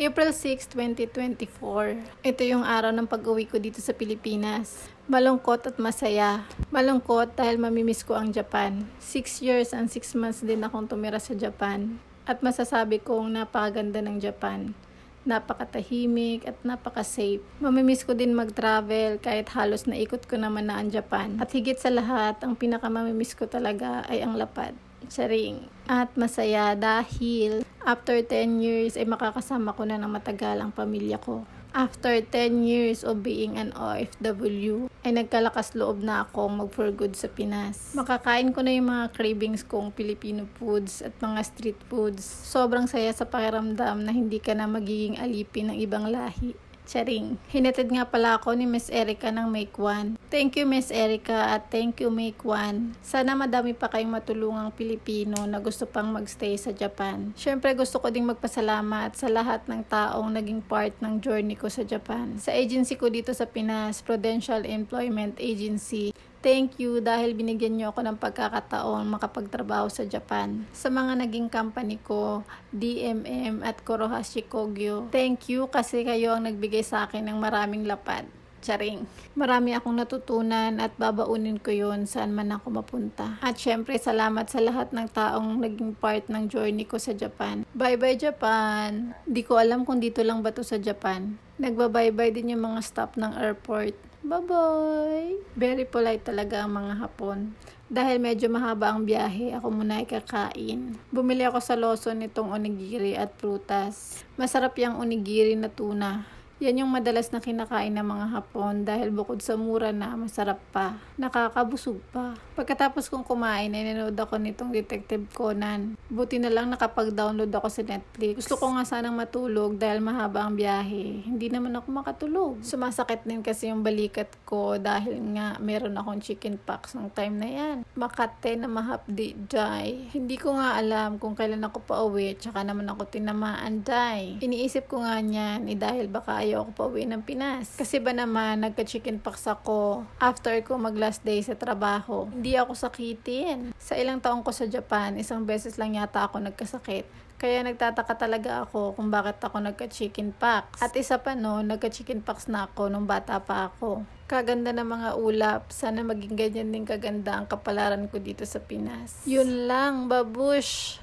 April 6, 2024. Ito yung araw ng pag-uwi ko dito sa Pilipinas. Malungkot at masaya. Malungkot dahil mamimiss ko ang Japan. 6 years and 6 months din akong tumira sa Japan. At masasabi kong napakaganda ng Japan. Napakatahimik at napaka-safe. Mamimiss ko din mag-travel kahit halos naikot ko naman na ang Japan. At higit sa lahat, ang pinakamamimiss ko talaga ay ang lapad. Charing. At masaya dahil after 10 years ay makakasama ko na ng matagal ang pamilya ko. After 10 years of being an OFW, ay nagkalakas loob na akong mag for good sa Pinas. Makakain ko na yung mga cravings kong Filipino foods at mga street foods. Sobrang saya sa pakiramdam na hindi ka na magiging alipin ng ibang lahi. Charing. Hinatid nga pala ako ni Miss Erica ng Make One. Thank you Miss Erica at thank you Make One. Sana madami pa kayong matulungang Pilipino na gusto pang magstay sa Japan. Siyempre gusto ko ding magpasalamat sa lahat ng taong naging part ng journey ko sa Japan. Sa agency ko dito sa Pinas, Prudential Employment Agency, Thank you dahil binigyan niyo ako ng pagkakataon makapagtrabaho sa Japan. Sa mga naging company ko, DMM at Korohashi Kogyo. Thank you kasi kayo ang nagbigay sa akin ng maraming lapad. Charing. Marami akong natutunan at babaunin ko yon saan man ako mapunta. At syempre, salamat sa lahat ng taong naging part ng journey ko sa Japan. Bye-bye Japan! Di ko alam kung dito lang ba to sa Japan. Nagbabay-bye din yung mga staff ng airport. Bye-bye! Very polite talaga ang mga Hapon. Dahil medyo mahaba ang biyahe, ako muna ay kakain. Bumili ako sa Lawson nitong onigiri at prutas. Masarap yung onigiri na tuna. Yan yung madalas na kinakain ng mga Hapon dahil bukod sa mura na, masarap pa. Nakakabusog pa. Pagkatapos kong kumain, ay nanood ako nitong Detective Conan. Buti na lang nakapag-download ako sa Netflix. Gusto ko nga sanang matulog dahil mahaba ang biyahe. Hindi naman ako makatulog. Sumasakit din kasi yung balikat ko dahil nga meron akong chicken pox ng time na yan. Makate na mahapdi, jay. Hindi ko nga alam kung kailan ako pa uwi, tsaka naman ako tinamaan, jay. Iniisip ko nga niyan, eh, dahil baka ayaw ako pa uwi ng Pinas. Kasi ba naman, nagka-chicken pox ako after ko mag last day sa trabaho. Hindi ako sakitin. Sa ilang taong ko sa Japan, isang beses lang yata ako nagkasakit. Kaya nagtataka talaga ako kung bakit ako nagka-chicken pox. At isa pa no, nagka-chicken pox na ako nung bata pa ako. Kaganda ng mga ulap. Sana maging ganyan din kaganda ang kapalaran ko dito sa Pinas. Yun lang, babush!